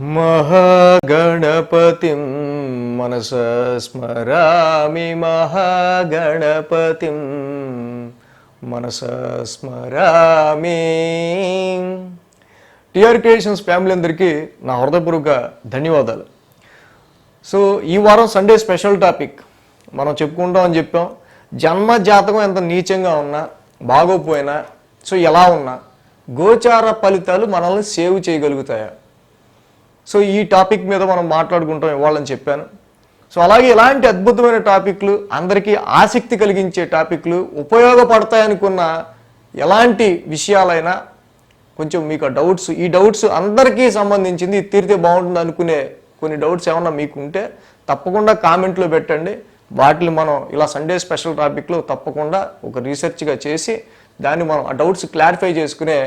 మహాగణపతి మనస స్మరామి మహాగణపతిం మనస స్మరామి. టిఆర్ క్రియేషన్స్ ఫ్యామిలీ అందరికీ నా హృదయపూర్వక ధన్యవాదాలు. సో ఈ వారం సండే స్పెషల్ టాపిక్. మనం చెప్పుకుంటాం అని చెప్పాం. జన్మ జాతకం ఎంత నీచంగా ఉన్నా బాగోపోయినా సో ఎలా ఉన్నా గోచార ఫలితాలు మనల్ని సేవ్ చేయగలుగుతాయా? సో ఈ టాపిక్ మీద మనం మాట్లాడుకుంటాం ఇవ్వాలని చెప్పాను. సో అలాగే ఇలాంటి అద్భుతమైన టాపిక్లు అందరికీ ఆసక్తి కలిగించే టాపిక్లు ఉపయోగపడతాయనుకున్న ఎలాంటి విషయాలైనా కొంచెం మీకు ఆ డౌట్స్ ఈ డౌట్స్ అందరికీ సంబంధించింది తీరితే బాగుంటుంది అనుకునే కొన్ని డౌట్స్ ఏమన్నా మీకు ఉంటే తప్పకుండా కామెంట్లో పెట్టండి. వాటిని మనం ఇలా సండే స్పెషల్ టాపిక్లో తప్పకుండా ఒక రీసెర్చ్గా చేసి దాన్ని మనం ఆ డౌట్స్ క్లారిఫై చేసుకునే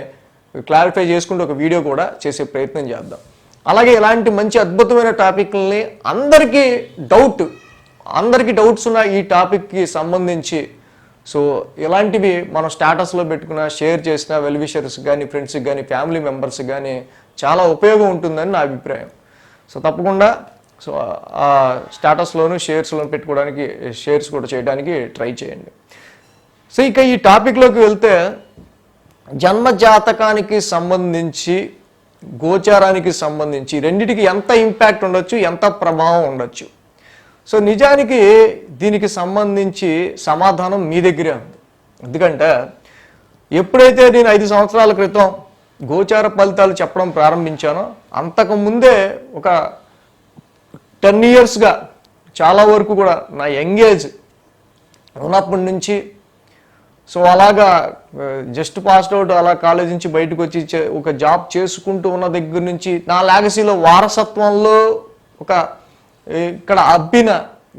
క్లారిఫై చేసుకుంటూ ఒక వీడియో కూడా చేసే ప్రయత్నం చేద్దాం. అలాగే ఇలాంటి మంచి అద్భుతమైన టాపిక్లని అందరికీ డౌట్ అందరికీ డౌట్స్ ఉన్న ఈ టాపిక్కి సంబంధించి. సో ఇలాంటివి మనం స్టేటస్లో పెట్టుకున్న షేర్ చేసిన వెల్విషర్స్ కానీ ఫ్రెండ్స్కి కానీ ఫ్యామిలీ మెంబర్స్ కానీ చాలా ఉపయోగం ఉంటుందని నా అభిప్రాయం. సో తప్పకుండా సో ఆ స్టేటస్లోను షేర్స్లో పెట్టుకోవడానికి షేర్స్ కూడా చేయడానికి ట్రై చేయండి. సో ఇక ఈ టాపిక్లోకి వెళ్తే జన్మ జాతకానికి సంబంధించి గోచారానికి సంబంధించి రెండిటికి ఎంత ఇంపాక్ట్ ఉండొచ్చు ఎంత ప్రభావం ఉండొచ్చు. సో నిజానికి దీనికి సంబంధించి సమాధానం మీ దగ్గరే ఉంది. ఎందుకంటే ఎప్పుడైతే నేను ఐదు సంవత్సరాల క్రితం గోచార ఫలితాలు చెప్పడం ప్రారంభించానో అంతకు ముందే ఒక టెన్ ఇయర్స్గా చాలా వరకు కూడా నా యంగేజ్ ఉన్నప్పటి నుంచి సో అలాగా జస్ట్ పాస్డ్ అవుట్ అలా కాలేజ్ నుంచి బయటకు వచ్చి చే- ఒక జాబ్ చేసుకుంటూ ఉన్న దగ్గర నుంచి నా లాగసీలో వారసత్వంలో ఒక ఇక్కడ అబ్బిన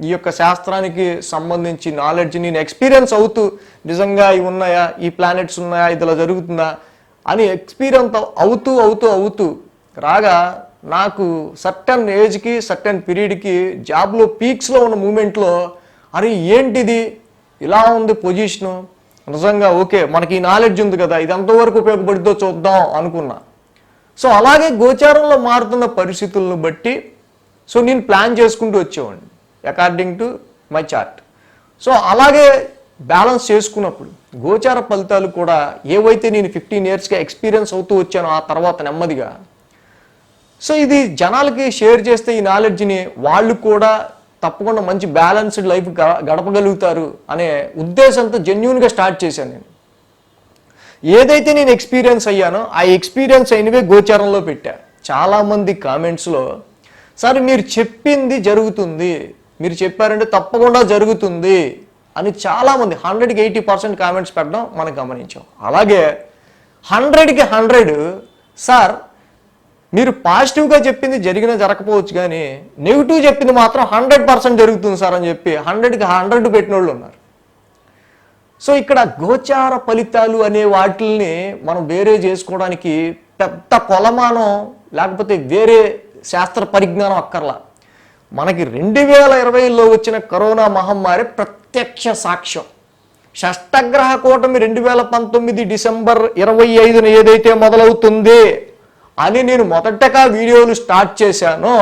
ఈ యొక్క శాస్త్రానికి సంబంధించి నాలెడ్జ్ నేను ఎక్స్పీరియన్స్ అవుతూ నిజంగా ఇవి ఉన్నాయా ఈ ప్లానెట్స్ ఉన్నాయా ఇదిలా జరుగుతుందా అని ఎక్స్పీరియన్స్ అవుతూ అవుతూ అవుతూ రాగా నాకు సర్టన్ ఏజ్కి సర్టన్ పీరియడ్కి జాబ్లో పీక్స్లో ఉన్న మూమెంట్లో అరే ఏంటిది? ఇలా ఉంది పొజిషను నిజంగా ఓకే మనకి ఈ నాలెడ్జ్ ఉంది కదా ఇది ఎంతవరకు ఉపయోగపడుతుందో చూద్దాం అనుకున్నా. సో అలాగే గోచారంలో మారుతున్న పరిస్థితులను బట్టి సో నేను ప్లాన్ చేసుకుంటూ వచ్చేవాడిని according to my chart so అలాగే బ్యాలెన్స్ చేసుకున్నప్పుడు గోచార ఫలితాలు కూడా ఏవైతే నేను ఫిఫ్టీన్ ఇయర్స్గా ఎక్స్పీరియన్స్ అవుతూ వచ్చానో ఆ తర్వాత నెమ్మదిగా సో ఇది జనాలకి షేర్ చేస్తే ఈ నాలెడ్జ్ని వాళ్ళు కూడా తప్పకుండా మంచి బ్యాలెన్స్డ్ లైఫ్ గ- గడపగలుగుతారు అనే ఉద్దేశంతో జెన్యున్గా స్టార్ట్ చేశాను నేను. ఏదైతే నేను ఎక్స్పీరియన్స్ అయ్యానో ఆ ఎక్స్పీరియన్స్ అయినవే గోచారంలో పెట్టా. చాలామంది కామెంట్స్లో సార్ మీరు చెప్పింది జరుగుతుంది. మీరు చెప్పారంటే తప్పకుండా జరుగుతుంది అని చాలామంది హండ్రెడ్కి ఎయిటీ పర్సెంట్ కామెంట్స్ పెట్టడం మనం గమనించాం. అలాగే హండ్రెడ్కి హండ్రెడ్ సార్ మీరు పాజిటివ్గా చెప్పింది జరిగినా జరగకపోవచ్చు కానీ నెగిటివ్ చెప్పింది మాత్రం హండ్రెడ్ పర్సెంట్ జరుగుతుంది సార్ అని చెప్పి హండ్రెడ్కి హండ్రెడ్ పెట్టిన వాళ్ళు ఉన్నారు. సో ఇక్కడ గోచార ఫలితాలు అనే వాటిల్ని మనం వేరే చేసుకోవడానికి పెద్ద కొలమానం లేకపోతే వేరే శాస్త్ర పరిజ్ఞానం అక్కర్లా. మనకి రెండు వేల ఇరవైలో వచ్చిన కరోనా మహమ్మారి ప్రత్యక్ష సాక్ష్యం. షష్టగ్రహ కూటమి రెండు వేల పంతొమ్మిది డిసెంబర్ ఇరవై ఐదున ఏదైతే మొదలవుతుంది అని నేను మొదటగా వీడియోలు స్టార్ట్ చేశానో.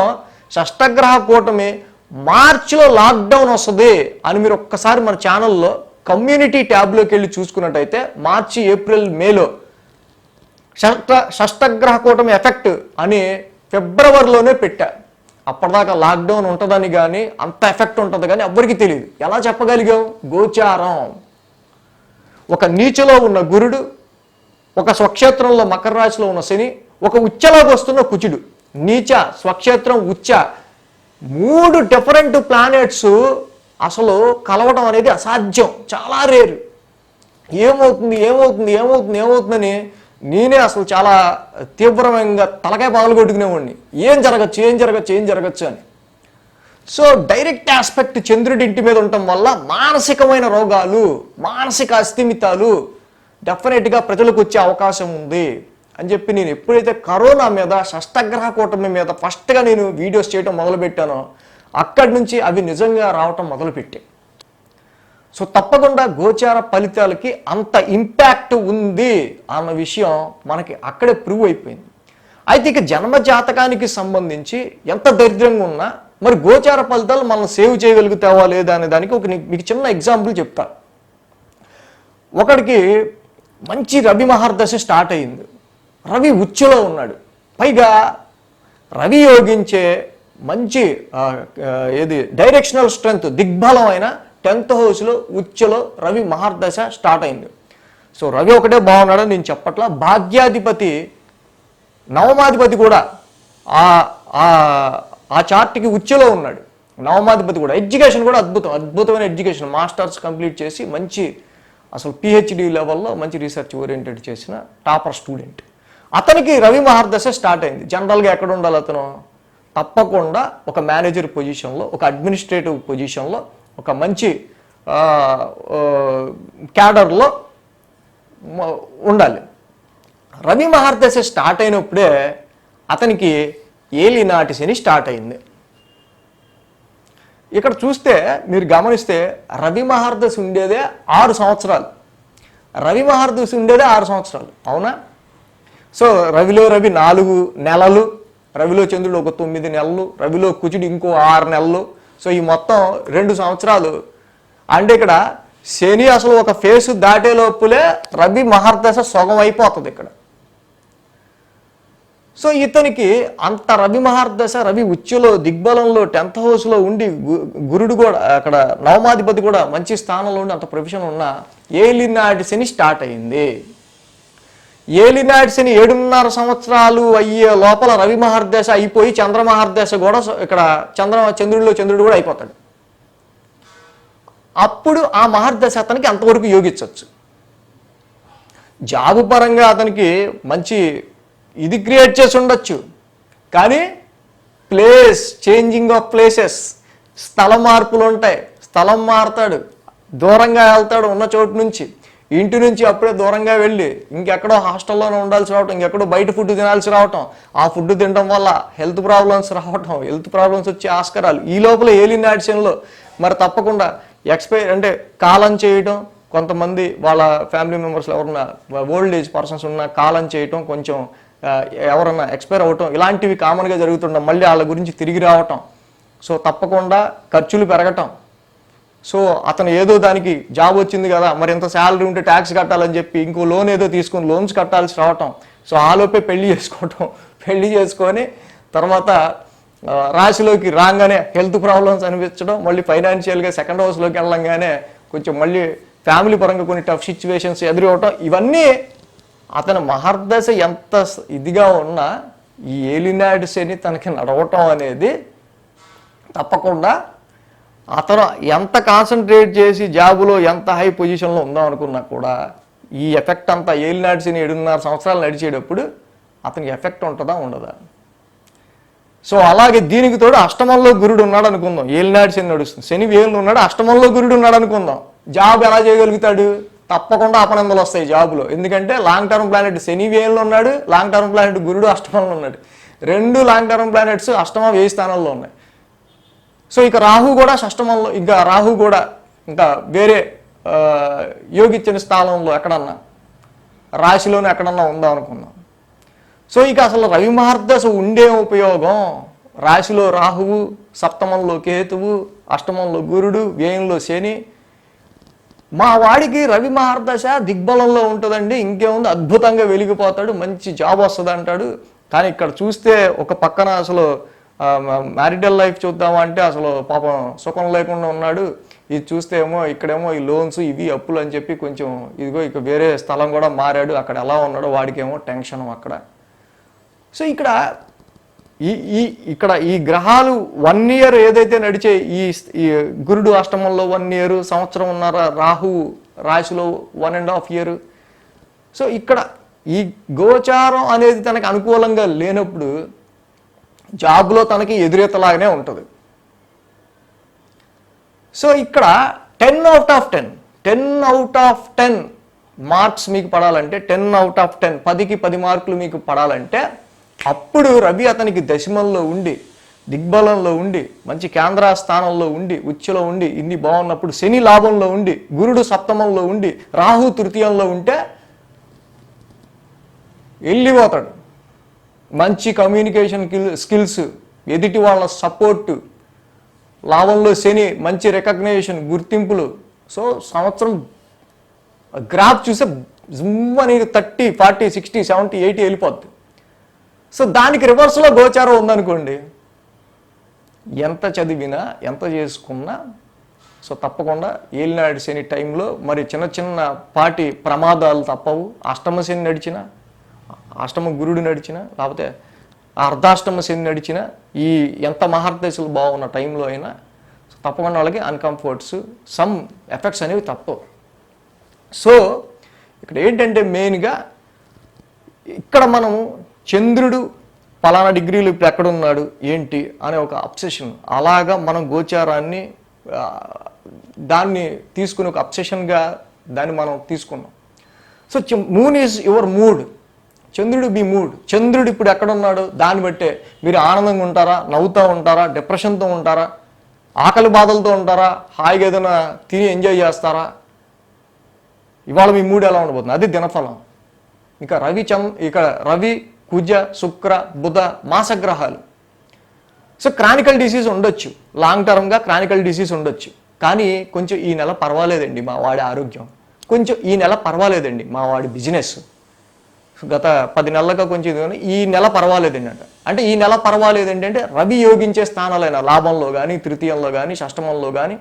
షష్టగ్రహ కూటమి మార్చిలో లాక్డౌన్ వస్తుంది అని మీరు ఒక్కసారి మన ఛానల్లో కమ్యూనిటీ ట్యాబ్లోకి వెళ్ళి చూసుకున్నట్టయితే మార్చి ఏప్రిల్ మేలో షష్ట షష్టగ్రహ కూటమి ఎఫెక్ట్ అని ఫిబ్రవరిలోనే పెట్టా. అప్పటిదాకా లాక్డౌన్ ఉంటుందని కానీ అంత ఎఫెక్ట్ ఉంటుంది కానీ ఎవ్వరికీ తెలియదు ఎలా చెప్పగలిగాం గోచారం. ఒక నీచలో ఉన్న గురుడు ఒక స్వక్షేత్రంలో మకర రాశిలో ఉన్న శని ఒక ఉచ్చలోకి వస్తున్న కుచుడు నీచ స్వక్షేత్రం ఉచ్చ. మూడు డిఫరెంట్ ప్లానెట్స్ అసలు కలవడం అనేది అసాధ్యం. చాలా రేరు ఏమవుతుంది ఏమవుతుంది ఏమవుతుంది ఏమవుతుందని నేనే అసలు చాలా తీవ్రంగా తలకాయ పగలు కొట్టుకునేవాడిని. ఏం జరగచ్చు ఏం జరగచ్చు ఏం జరగచ్చు అని. సో డైరెక్ట్ ఆస్పెక్ట్ చంద్రుడి ఇంటి మీద ఉండటం వల్ల మానసికమైన రోగాలు మానసిక అస్థిమితాలు డెఫినెట్గా ప్రజలకు వచ్చే అవకాశం ఉంది. అని చెప్పి నేను ఎప్పుడైతే కరోనా మీద షష్టగ్రహ కూటమి మీద ఫస్ట్గా నేను వీడియోస్ చేయడం మొదలుపెట్టానో అక్కడి నుంచి అవి నిజంగా రావటం మొదలుపెట్టాయి సో తప్పకుండా గోచార ఫలితాలకి అంత ఇంపాక్ట్ ఉంది అన్న విషయం మనకి అక్కడే ప్రూవ్ అయిపోయింది. అయితే ఇక జన్మ జాతకానికి సంబంధించి ఎంత దరిద్రంగా ఉన్నా మరి గోచార ఫలితాలు మనం సేవ్ చేయగలుగుతావా లేదా అనే దానికి ఒక మీకు చిన్న ఎగ్జాంపుల్ చెప్తా. ఒకడికి మంచి రవి మహర్దశ స్టార్ట్ అయింది. రవి ఉచ్చులో ఉన్నాడు. పైగా రవి యోగించే మంచి ఏది డైరెక్షనల్ స్ట్రెంగ్త్ దిగ్బలమైన టెన్త్ హౌస్లో ఉచ్చులో రవి మహర్దశ స్టార్ట్ అయింది. సో రవి ఒకటే బాగున్నాడని నేను చెప్పట్లా. భాగ్యాధిపతి నవమాధిపతి కూడా ఆ ఆ- ఆ చార్ట్కి ఉచ్చులో ఉన్నాడు. నవమాధిపతి కూడా. ఎడ్యుకేషన్ కూడా అద్భుతం. అద్భుతమైన ఎడ్యుకేషన్ మాస్టర్స్ కంప్లీట్ చేసి మంచి అసలు పిహెచ్డి లెవెల్లో మంచి రీసెర్చ్ ఓరియంటెడ్ చేసిన టాపర్ స్టూడెంట్ అతనికి రవి మహర్దశ స్టార్ట్ అయింది. జనరల్గా ఎక్కడ ఉండాలి అతను? తప్పకుండా ఒక మేనేజర్ పొజిషన్లో ఒక అడ్మినిస్ట్రేటివ్ పొజిషన్లో ఒక మంచి క్యాడర్లో ఉండాలి. రవి మహర్దశ స్టార్ట్ అయినప్పుడే అతనికి ఏలినాటి శని స్టార్ట్ అయింది. ఇక్కడ చూస్తే మీరు గమనిస్తే రవి మహర్దశ ఉండేదే ఆరు సంవత్సరాలు. రవి మహర్దశ ఉండేదే ఆరు సంవత్సరాలు. అవునా? సో రవిలో రవి నాలుగు నెలలు రవిలో చంద్రుడు ఒక తొమ్మిది నెలలు రవిలో కుజుడు ఇంకో ఆరు నెలలు. సో ఈ మొత్తం రెండు సంవత్సరాలు. అంటే ఇక్కడ శని అసలు ఒక ఫేస్ దాటే లోపులే రవి మహర్దశ సొగం అయిపోతుంది ఇక్కడ. సో ఇతనికి అంత రవి మహర్దశ రవి ఉచ్చులో దిగ్బలంలో టెన్త్ హౌస్లో ఉండి గు- గురుడు కూడా అక్కడ నవమాధిపతి కూడా మంచి స్థానంలో ఉండి అంత ప్రొఫెషన్ ఉన్న ఏలినాటి శని స్టార్ట్ అయింది. ఏలినాటి శని ఏడున్నర సంవత్సరాలు అయ్యే లోపల రవి మహర్దశ అయిపోయి చంద్ర మహర్దశ కూడా ఇక్కడ చంద్ర చంద్రుడిలో చంద్రుడు కూడా అయిపోతాడు. అప్పుడు ఆ మహర్దశ అతనికి అంతవరకు యోగించవచ్చు. జాబు పరంగా అతనికి మంచి ఇది క్రియేట్ చేసి ఉండొచ్చు. కానీ ప్లేస్ చేంజింగ్ ఆఫ్ ప్లేసెస్ స్థల మార్పులు ఉంటాయి. స్థలం మారుతాడు. దూరంగా వెళ్తాడు ఉన్న చోటు నుంచి. ఇంటి నుంచి అప్పుడే దూరంగా వెళ్ళి ఇంకెక్కడో హాస్టల్లోనే ఉండాల్సి రావటం ఇంకెక్కడో బయట ఫుడ్ తినాల్సి రావటం ఆ ఫుడ్ తినడం వల్ల హెల్త్ ప్రాబ్లమ్స్ రావటం హెల్త్ ప్రాబ్లమ్స్ వచ్చే ఆస్కారాలు. ఈ లోపల ఏలియన్ యాడిషన్లో మరి తప్పకుండా ఎక్స్పైర్ అంటే కాలం చేయటం కొంతమంది వాళ్ళ ఫ్యామిలీ మెంబర్స్ ఎవరన్నా ఓల్డ్ ఏజ్ పర్సన్స్ ఉన్న కాలం చేయటం కొంచెం ఎవరన్నా ఎక్స్పైర్ అవటం ఇలాంటివి కామన్గా జరుగుతుండడం మళ్ళీ వాళ్ళ గురించి తిరిగి రావటం. సో తప్పకుండా ఖర్చులు పెరగటం. సో అతను ఏదో దానికి జాబ్ వచ్చింది కదా మరి ఎంత శాలరీ ఉంటే ట్యాక్స్ కట్టాలని చెప్పి ఇంకో లోన్ ఏదో తీసుకొని లోన్స్ కట్టాల్సి రావటం. సో ఆలోపే పెళ్ళి చేసుకోవటం. పెళ్ళి చేసుకొని తర్వాత రాశిలోకి రాగానే హెల్త్ ప్రాబ్లమ్స్ అనిపించడం మళ్ళీ ఫైనాన్షియల్గా సెకండ్ హౌస్లోకి వెళ్ళంగానే కొంచెం మళ్ళీ ఫ్యామిలీ పరంగా కొన్ని టఫ్ సిచ్యువేషన్స్ ఎదురవటం. ఇవన్నీ అతని మహర్దశ ఎంత ఇదిగా ఉన్నా ఈ ఏలినాడు శని తనకి నడవటం అనేది తప్పకుండా అతను ఎంత కాన్సన్ట్రేట్ చేసి జాబులో ఎంత హై పొజిషన్లో ఉందాం అనుకున్నా కూడా ఈ ఎఫెక్ట్ అంతా ఏలినాడు నడిచిన ఏడున్నర సంవత్సరాలు నడిచేటప్పుడు అతనికి ఎఫెక్ట్ ఉంటుందా ఉండదా? సో అలాగే దీనికి తోడు అష్టమంలో గురుడు ఉన్నాడు అనుకుందాం. ఏలినాడు శని నడుస్తుంది. శని వేలు ఉన్నాడు అష్టమంలో గురుడు ఉన్నాడు అనుకుందాం. జాబ్ ఎలా చేయగలుగుతాడు? తప్పకుండా అపనందలు వస్తాయి జాబులో. ఎందుకంటే లాంగ్ టర్మ్ ప్లానెట్ శని వేలు ఉన్నాడు లాంగ్ టర్మ్ ప్లానెట్ గురుడు అష్టమంలో ఉన్నాడు. రెండు లాంగ్ టర్మ్ ప్లానెట్స్ అష్టమ వేయి స్థానంలో ఉన్నాయి? సో ఇక రాహు కూడా షష్టమంలో ఇంకా రాహు కూడా ఇంకా వేరే యోగిచ్చిన యోగిచ్చని స్థానంలో ఎక్కడన్నా రాశిలోనే ఎక్కడన్నా ఉందా అనుకుందాం సో ఇక అసలు రవి మహర్దశ ఉండే ఉపయోగం రాశిలో రాహువు సప్తమంలో కేతువు అష్టమంలో గురుడు వ్యయంలో శని. మా వాడికి రవి మహర్దశ దిగ్బలంలో ఉంటుందండి ఇంకేముంది అద్భుతంగా వెలిగిపోతాడు మంచి జాబ్ వస్తుంది అంటాడు కానీ ఇక్కడ చూస్తే ఒక పక్కన అసలు మ్యారిటల్ లైఫ్ చూద్దామంటే అసలు పాపం సుఖం లేకుండా ఉన్నాడు. ఇది చూస్తే ఏమో ఇక్కడేమో ఈ లోన్స్ ఇవి అప్పులు అని చెప్పి కొంచెం ఇదిగో ఇక వేరే స్థలం కూడా మారాడు. అక్కడ ఎలా ఉన్నాడో వాడికేమో టెన్షన్ అక్కడ. సో ఇక్కడ ఈ ఈ ఇక్కడ ఈ గ్రహాలు వన్ ఇయర్ ఏదైతే నడిచే ఈ ఈ గురుడు అష్టమంలో వన్ ఇయర్ సంవత్సరం ఉన్నర రాహు రాశిలో one and half year so ఇక్కడ ఈ గోచారం అనేది తనకు అనుకూలంగా లేనప్పుడు జాబ్లో తనకి ఎదురెత్తలాగానే ఉంటుంది. సో ఇక్కడ ten out of ten ten out of ten marks మీకు పడాలంటే టెన్ అవుట్ ఆఫ్ టెన్ పదికి పది మార్కులు మీకు పడాలంటే అప్పుడు రవి అతనికి దశమంలో ఉండి దిగ్బలంలో ఉండి మంచి కేంద్ర స్థానంలో ఉండి ఉచ్చులో ఉండి ఇన్ని బాగున్నప్పుడు శని లాభంలో ఉండి గురుడు సప్తమంలో ఉండి రాహు తృతీయంలో ఉంటే వెళ్ళిపోతాడు. మంచి కమ్యూనికేషన్ స్కిల్స్ ఎదుటి వాళ్ళ సపోర్ట్ లాభంలో శని మంచి రికగ్నైజేషన్ గుర్తింపులు. సో సంవత్సరం గ్రాఫ్ చూస్తే జుమ్ అనేది thirty forty sixty seventy eighty వెళ్ళిపోద్ది. సో దానికి రివర్స్లో గోచారం ఉందనుకోండి ఎంత చదివినా ఎంత చేసుకున్నా సో తప్పకుండా ఏలినాడు శని టైంలో మరి చిన్న చిన్న పాటి ప్రమాదాలు తప్పవు. అష్టమ శని నడిచినా అష్టమ గురుడు నడిచిన లేకపోతే అర్ధాష్టమ శని నడిచిన ఈ ఎంత మహర్దశలు బాగున్న టైంలో అయినా తప్పకుండా వాళ్ళకి అన్కంఫర్ట్స్ సమ్ ఎఫెక్ట్స్ అనేవి తప్పవు. సో ఇక్కడ ఏంటంటే మెయిన్గా ఇక్కడ మనము చంద్రుడు పలానా డిగ్రీలు ఇప్పుడు ఎక్కడున్నాడు ఏంటి అనే ఒక అబ్సెషన్ అలాగా మనం గోచారాన్ని దాన్ని తీసుకుని ఒక అబ్సెషన్గా దాన్ని మనం తీసుకున్నాం. So moon is your mood చంద్రుడు బి మూడ్. చంద్రుడు ఇప్పుడు ఎక్కడున్నాడు? దాన్ని బట్టే మీరు ఆనందంగా ఉంటారా? నవ్వుతూ ఉంటారా? డిప్రెషన్తో ఉంటారా? ఆకలి బాధలతో ఉంటారా? హాయిగా ఏదైనా తిని ఎంజాయ్ చేస్తారా? ఇవాళ మీ మూడు ఎలా ఉండబోతుంది? అది దినఫలం. ఇంకా రవి చం ఇక రవి కుజ శుక్ర బుధ మాసగ్రహాలు. సో క్రానికల్ డిసీజ్ ఉండొచ్చు. లాంగ్ టర్మ్గా క్రానికల్ డిసీజ్ ఉండొచ్చు. కానీ కొంచెం ఈ నెల పర్వాలేదండి మా వాడి ఆరోగ్యం. కొంచెం ఈ నెల పర్వాలేదండి మా వాడి బిజినెస్. గత పది నెలలుగా కొంచెం ఇది ఈ నెల పర్వాలేదండి అంటే ఈ నెల పర్వాలేదు ఏంటంటే రవి యోగించే స్థానాలైన లాభంలో కానీ తృతీయంలో కానీ షష్టమంలో కానీ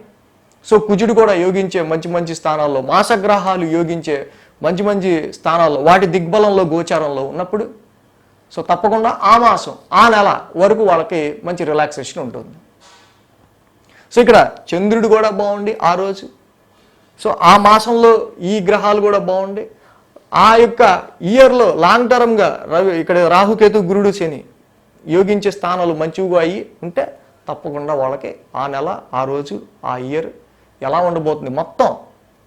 సో కుజుడు కూడా యోగించే మంచి మంచి స్థానాల్లో మాసగ్రహాలు యోగించే మంచి మంచి స్థానాల్లో వాటి దిగ్బలంలో గోచారంలో ఉన్నప్పుడు సో తప్పకుండా ఆ మాసం ఆ నెల వరకు వాళ్ళకి మంచి రిలాక్సేషన్ ఉంటుంది. సో ఇక్కడ చంద్రుడు కూడా బాగుండి ఆ రోజు. సో ఆ మాసంలో ఈ గ్రహాలు కూడా బాగుండి ఆ యొక్క ఇయర్లో లాంగ్ టర్మ్గా రవి ఇక్కడ రాహుకేతు గురుడు శని యోగించే స్థానాలు మంచివిగా అయ్యి ఉంటే తప్పకుండా వాళ్ళకి ఆ నెల ఆ రోజు ఆ ఇయర్ ఎలా ఉండబోతుంది మొత్తం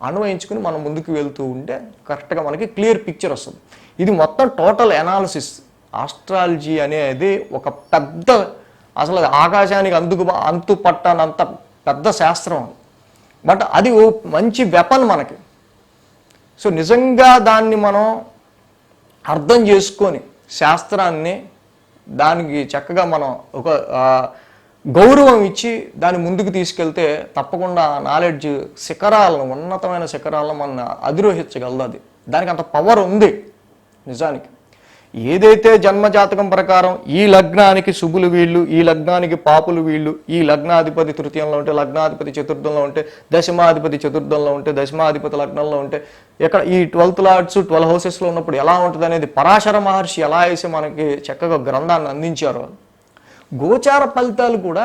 అన్వయించుకుని మనం ముందుకు వెళ్తూ ఉంటే కరెక్ట్గా మనకి క్లియర్ పిక్చర్ వస్తుంది. ఇది మొత్తం టోటల్ ఎనాలిసిస్ ఆస్ట్రాలజీ అనేది ఒక పెద్ద అసలు ఆకాశానికి అందుకు అంతు పట్టనంత పెద్ద శాస్త్రం. బట్ అది ఓ మంచి వెపన్ మనకి. సో నిజంగా దాన్ని మనం అర్థం చేసుకొని శాస్త్రాన్ని దానికి చక్కగా మనం ఒక గౌరవం ఇచ్చి దాన్ని ముందుకు తీసుకెళ్తే తప్పకుండా నాలెడ్జ్ శిఖరాలను ఉన్నతమైన శిఖరాలను మన అధిరోహించగలదు అది. దానికి అంత పవర్ ఉంది నిజానికి. ఏదైతే జన్మజాతకం ప్రకారం ఈ లగ్నానికి శుభులు వీళ్ళు ఈ లగ్నానికి పాపులు వీళ్ళు ఈ లగ్నాధిపతి తృతీయంలో ఉంటే లగ్నాధిపతి చతుర్థంలో ఉంటే దశమాధిపతి చతుర్థంలో ఉంటే దశమాధిపతి లగ్నంలో ఉంటే ఇక్కడ ఈ ట్వెల్త్ లార్డ్స్ ట్వెల్వ్ హౌసెస్లో ఉన్నప్పుడు ఎలా ఉంటుంది అనేది పరాశర మహర్షి ఎలా వేసి మనకి చక్కగా గ్రంథాన్ని అందించారు గోచార ఫలితాలు కూడా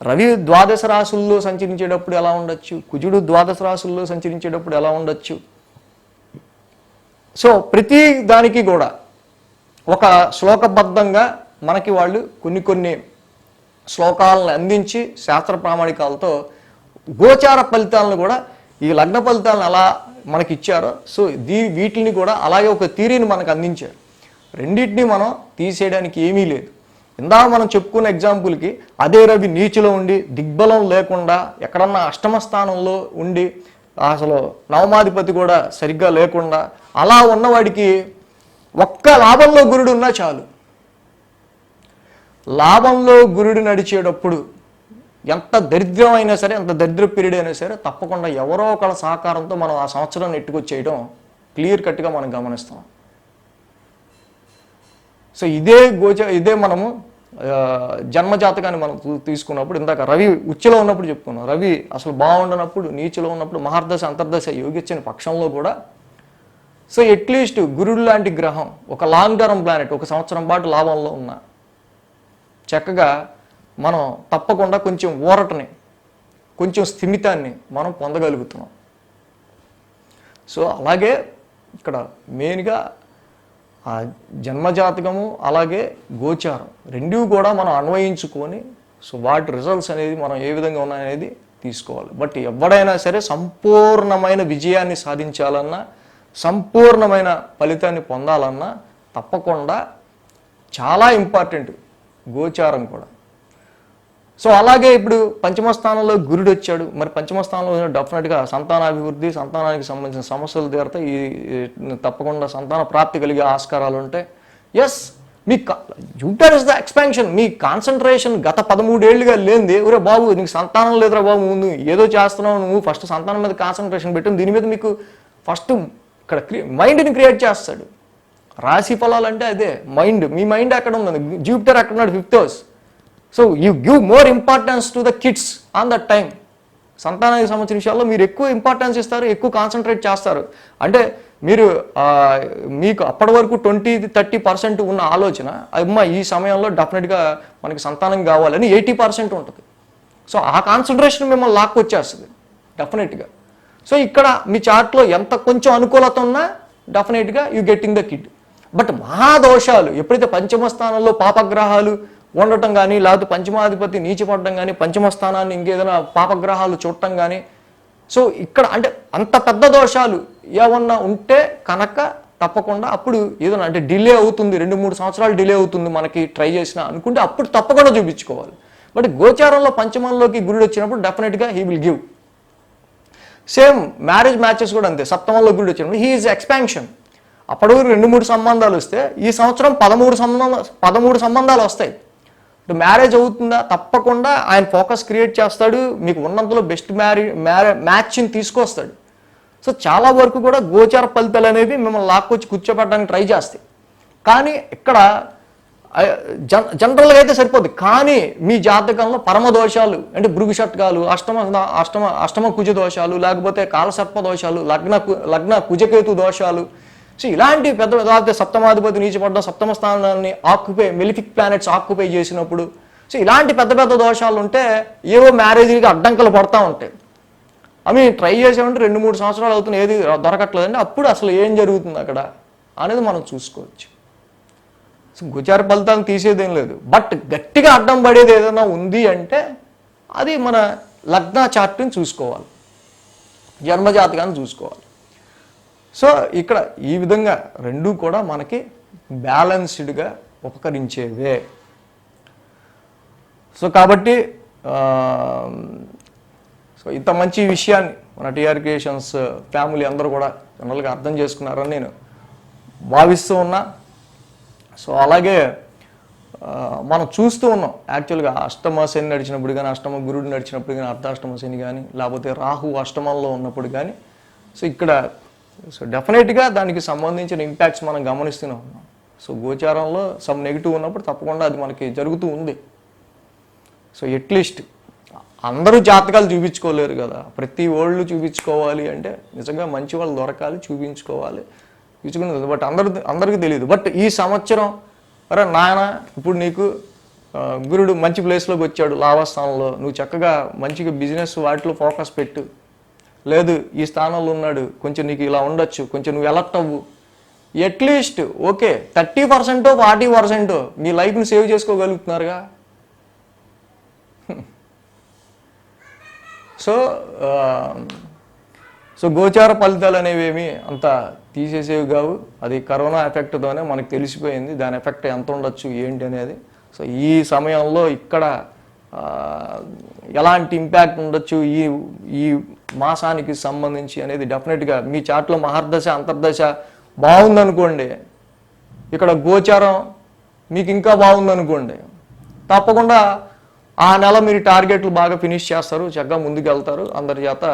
రవి ద్వాదశ రాసుల్లో సంచరించేటప్పుడు ఎలా ఉండొచ్చు? కుజుడు ద్వాదశ రాసుల్లో సంచరించేటప్పుడు ఎలా ఉండొచ్చు? సో ప్రతి దానికి కూడా ఒక శ్లోకబద్ధంగా మనకి వాళ్ళు కొన్ని కొన్ని శ్లోకాలను అందించి శాస్త్ర ప్రామాణికాలతో గోచార ఫలితాలను కూడా ఈ లగ్న ఫలితాలను ఎలా మనకి ఇచ్చారో సో దీ వీటిని కూడా అలాగే ఒక థీరీని మనకు అందించారు. రెండింటిని మనం తీసేయడానికి ఏమీ లేదు. ఇందా మనం చెప్పుకున్న ఎగ్జాంపుల్కి అదే రవి నీచులో ఉండి దిగ్బలం లేకుండా ఎక్కడన్నా అష్టమ స్థానంలో ఉండి అసలు నవమాధిపతి కూడా సరిగ్గా లేకుండా అలా ఉన్నవాడికి ఒక్క లాభంలో గురుడు ఉన్నా చాలు. లాభంలో గురుడు నడిచేటప్పుడు ఎంత దరిద్రం అయినా సరే ఎంత దరిద్ర పీరియడ్ అయినా సరే తప్పకుండా ఎవరో ఒకళ్ళ సహకారంతో మనం ఆ సంవత్సరం నెట్టుకొచ్చేయడం క్లియర్ కట్గా మనం గమనిస్తాం. సో ఇదే గోచ ఇదే మనము జన్మజాతకాన్ని మనం తీసుకున్నప్పుడు ఇందాక రవి ఉచ్చలో ఉన్నప్పుడు చెప్పుకున్నాం. రవి అసలు బాగుండనప్పుడు నీచులో ఉన్నప్పుడు మహర్దశ అంతర్దశ యోగిచ్చని పక్షంలో కూడా సో అట్లీస్ట్ గురుడు లాంటి గ్రహం ఒక లాంగ్ టర్మ్ ప్లానెట్ ఒక సంవత్సరం పాటు లాభంలో ఉన్న చక్కగా మనం తప్పకుండా కొంచెం ఊరటని కొంచెం స్థిమితాన్ని మనం పొందగలుగుతున్నాం. సో అలాగే ఇక్కడ మెయిన్గా ఆ జన్మజాతకము అలాగే గోచారం రెండూ కూడా మనం అన్వయించుకొని సో వాటి రిజల్ట్స్ అనేది మనం ఏ విధంగా ఉన్నాయనేది తీసుకోవాలి. బట్ ఎవడైనా సరే సంపూర్ణమైన విజయాన్ని సాధించాలన్నా సంపూర్ణమైన ఫలితాన్ని పొందాలన్నా తప్పకుండా చాలా ఇంపార్టెంట్ గోచారం కూడా. సో అలాగే ఇప్పుడు పంచమ స్థానంలో గురుడు వచ్చాడు. మరి పంచమ స్థానంలో డెఫినెట్గా సంతానాభివృద్ధి సంతానానికి సంబంధించిన సమస్యలు తీరతాయి ఈ తప్పకుండా సంతాన ప్రాప్తి కలిగే ఆస్కారాలు ఉంటాయి ఎస్ మీ జూపిటర్ ఇస్ ద ఎక్స్పాన్షన్. మీ కాన్సన్ట్రేషన్ గత పదమూడేళ్ళుగా లేనిది ఒరే బాబు నీకు సంతానం లేదురా బాబు ముందు ఏదో చేస్తున్నావు నువ్వు ఫస్ట్ సంతానం మీద కాన్సన్ట్రేషన్ పెట్టు దీని మీద మీకు ఫస్ట్ ఇక్కడ మైండ్ని క్రియేట్ చేస్తాడు. రాశి ఫలాలు అంటే అదే మైండ్ మీ మైండ్ ఎక్కడ ఉంది జూపిటర్ అక్కడ ఉన్నాడు? Fifth house so you give more importance to the kids on that time సంతానానికి సంబంధించిన విషయాల్లో మీరు ఎక్కువ ఇంపార్టెన్స్ ఇస్తారు ఎక్కువ కాన్సన్ట్రేట్ చేస్తారు. అంటే మీరు మీకు అప్పటి వరకు ట్వంటీ థర్టీ పర్సెంట్ ఉన్న ఆలోచన అమ్మ ఈ సమయంలో డెఫినెట్గా మనకి సంతానం కావాలని ఎయిటీ పర్సెంట్ ఉంటుంది. సో ఆ కాన్సన్ట్రేషన్ మిమ్మల్ని లాక్కొచ్చేస్తుంది డెఫినెట్గా సో ఇక్కడ మీ చార్ట్లో ఎంత కొంచెం అనుకూలత ఉన్నా డెఫినెట్గా you getting the kid but మహాదోషాలు ఎప్పుడైతే పంచమ స్థానంలో పాపగ్రహాలు ఉండటం కానీ లేకపోతే పంచమాధిపతి నీచిపడడం కానీ పంచమ స్థానాన్ని ఇంకేదైనా పాపగ్రహాలు చూడటం కానీ సో ఇక్కడ అంటే అంత పెద్ద దోషాలు ఏమన్నా ఉంటే కనుక తప్పకుండా అప్పుడు ఏదైనా అంటే డిలే అవుతుంది రెండు మూడు సంవత్సరాలు డిలే అవుతుంది మనకి ట్రై చేసిన అనుకుంటే అప్పుడు తప్పకుండా చూపించుకోవాలి. బట్ గోచారంలో పంచమంలోకి గురుడు వచ్చినప్పుడు డెఫినెట్గా he will give same marriage matches కూడా అంతే. సప్తమంలో గుడి వచ్చినప్పుడు హీ ఈజ్ ఎక్స్పాన్షన్. అప్పటి వరకు రెండు మూడు సంబంధాలు వస్తే ఈ సంవత్సరం పదమూడు సంబంధం పదమూడు సంబంధాలు వస్తాయి. ఇప్పుడు మ్యారేజ్ అవుతుందా? తప్పకుండా ఆయన ఫోకస్ క్రియేట్ చేస్తాడు. మీకు ఉన్నంతలో బెస్ట్ మ్యారే మ్యారే మ్యాచ్ని తీసుకొస్తాడు. సో చాలా వరకు కూడా గోచార ఫలితాలు అనేవి మిమ్మల్ని లాక్కొచ్చి కూర్చోబెట్టడానికి ట్రై చేస్తాయి. కానీ ఇక్కడ జనరల్గా అయితే సరిపోద్ది. కానీ మీ జాతకంలో పరమ దోషాలు అంటే భృగు షట్కాలు అష్టమ అష్టమ అష్టమ కుజ దోషాలు లేకపోతే కాలసర్ప దోషాలు లగ్న కు- లగ్న కుజకేతు దోషాలు సో ఇలాంటి పెద్ద లేకపోతే సప్తమాధిపతి నీచపడ్డ సప్తమ స్థానాన్ని ఆక్యుపై మెలిఫిక్ ప్లానెట్స్ ఆక్యుపై చేసినప్పుడు సో ఇలాంటి పెద్ద పెద్ద దోషాలు ఉంటే ఏవో మ్యారేజ్కి అడ్డంకులు పడతా ఉంటాయి. అవి ట్రై చేసామంటే రెండు మూడు సంవత్సరాలు అవుతుంది ఏది దొరకట్లేదంటే అప్పుడు అసలు ఏం జరుగుతుంది అక్కడ అనేది మనం చూసుకోవచ్చు. సో గుచార ఫలితాలను తీసేదేం లేదు. బట్ గట్టిగా అడ్డం పడేది ఏదైనా ఉంది అంటే అది మన లగ్న చార్ట్ని చూసుకోవాలి. జన్మజాతకాన్ని చూసుకోవాలి. సో ఇక్కడ ఈ విధంగా రెండూ కూడా మనకి బ్యాలెన్స్డ్గా ఉపకరించేవే. సో కాబట్టి సో ఇంత మంచి విషయాన్ని మన టీఆర్ క్రియేషన్స్ ఫ్యామిలీ అందరూ కూడా జనరల్గా అర్థం చేసుకున్నారని నేను భావిస్తూ ఉన్నా. సో అలాగే మనం చూస్తూ ఉన్నాం. యాక్చువల్గా అష్టమ శని నడిచినప్పుడు కానీ అష్టమ గురుడు నడిచినప్పుడు కానీ అర్ధాష్టమ శని కానీ లేకపోతే రాహు అష్టమంలో ఉన్నప్పుడు కానీ సో ఇక్కడ సో డెఫినెట్గా దానికి సంబంధించిన ఇంపాక్ట్స్ మనం గమనిస్తూనే ఉన్నాం. సో గోచారంలో సమ్ నెగిటివ్ ఉన్నప్పుడు తప్పకుండా అది మనకి జరుగుతూ ఉంది. సో ఎట్లీస్ట్ అందరూ జాతకాలు చూపించుకోలేరు కదా. ప్రతి ఓళ్ళు చూపించుకోవాలి అంటే నిజంగా మంచి వాళ్ళు దొరకాలి చూపించుకోవాలి. చూపించుకునేది బట్ అందరి అందరికీ తెలియదు బట్ ఈ సంవత్సరం అరే నాయన ఇప్పుడు నీకు గురుడు మంచి ప్లేస్లోకి వచ్చాడు లాభస్థానంలో. నువ్వు చక్కగా మంచిగా బిజినెస్ వాటిలో ఫోకస్ పెట్టు. లేదు ఈ స్థానంలో ఉన్నాడు కొంచెం నీకు ఇలా ఉండొచ్చు కొంచెం నువ్వు ఎలక్ట్ అవ్వు. ఎట్లీస్ట్ ఓకే థర్టీ పర్సెంటో ఫార్టీ పర్సెంటో మీ లైఫ్ని సేవ్ చేసుకోగలుగుతున్నారుగా? సో సో గోచార ఫలితాలు అనేవేమి అంత తీసేసేవి కావు. అది కరోనా ఎఫెక్ట్తోనే మనకు తెలిసిపోయింది. దాని ఎఫెక్ట్ ఎంత ఉండొచ్చు ఏంటి అనేది. సో ఈ సమయంలో ఇక్కడ ఎలాంటి ఇంపాక్ట్ ఉండొచ్చు ఈ ఈ మాసానికి సంబంధించి అనేది డెఫినెట్గా మీ చాట్లో మహర్దశ అంతర్దశ బాగుందనుకోండి. ఇక్కడ గోచారం మీకు ఇంకా బాగుందనుకోండి. తప్పకుండా ఆ నెల మీరు టార్గెట్లు బాగా ఫినిష్ చేస్తారు చక్కగా ముందుకు వెళ్తారు అందరి చేత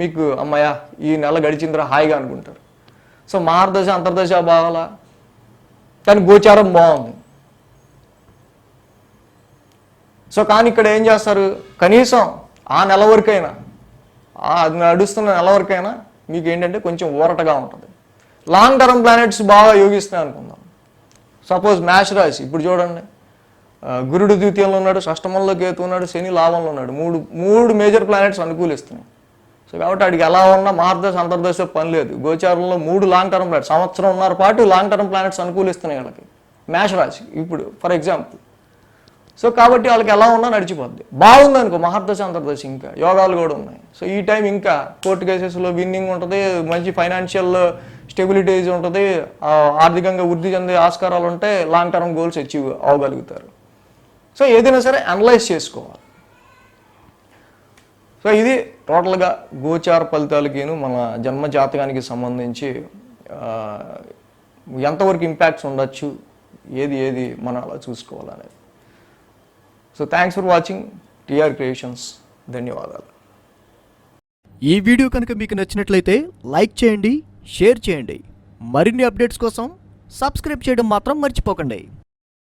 మీకు అమ్మాయ ఈ నెల గడిచిందిరా హాయిగా అనుకుంటారు. సో మార్గదశ అంతర్దశ బాగాలా? కానీ గోచారం బాగుంది. సో కానీ ఇక్కడ ఏం చేస్తారు? కనీసం ఆ నెల వరకైనా ఆ అది నడుస్తున్న నెల వరకైనా మీకు ఏంటంటే కొంచెం ఊరటగా ఉంటుంది. లాంగ్ టర్మ్ ప్లానెట్స్ బాగా యోగిస్తున్నాయి అనుకుందాం సపోజ్ మ్యాష్ రాశి ఇప్పుడు చూడండి. గురుడు ద్వితీయంలో ఉన్నాడు షష్టమంలో కేతు ఉన్నాడు శని లాభంలో ఉన్నాడు. మూడు మూడు మేజర్ ప్లానెట్స్ అనుకూలిస్తున్నాయి. సో కాబట్టి వాడికి ఎలా ఉన్నా మార్గదశ అంతర్దశ పని లేదు. గోచారంలో మూడు లాంగ్ టర్మ్ ప్లానెట్స్ సంవత్సరంన్నర పాటు లాంగ్ టర్మ్ ప్లానెట్స్ అనుకూలిస్తున్నాయి వాళ్ళకి. మేషరాశి ఇప్పుడు ఫర్ ఎగ్జాంపుల్ సో కాబట్టి వాళ్ళకి ఎలా ఉన్నా నడిచిపోద్ది. బాగుంది అనుకో మహర్దశ అంతర్దశ ఇంకా యోగాలు కూడా ఉన్నాయి. సో ఈ టైం ఇంకా కోర్టు కేసెస్లో విన్నింగ్ ఉంటుంది మంచి ఫైనాన్షియల్ స్టెబిలిటీస్ ఉంటుంది ఆర్థికంగా వృద్ధి చెందే ఆస్కారాలు ఉంటే లాంగ్ టర్మ్ గోల్స్ అచీవ్ అవ్వగలుగుతారు సో ఏదైనా సరే అనలైజ్ చేసుకోవాలి. సో ఇది టోటల్గా గోచార ఫలితాలకిను మన జన్మ జాతకానికి సంబంధించి ఎంతవరకు ఇంపాక్ట్స్ ఉండొచ్చు ఏది ఏది మనం అలా చూసుకోవాలనేది. So thanks for watching TR creations ధన్యవాదాలు. ఈ వీడియో కనుక మీకు నచ్చినట్లయితే లైక్ చేయండి షేర్ చేయండి. మరిన్ని అప్డేట్స్ కోసం సబ్స్క్రైబ్ చేయడం మాత్రం మర్చిపోకండి.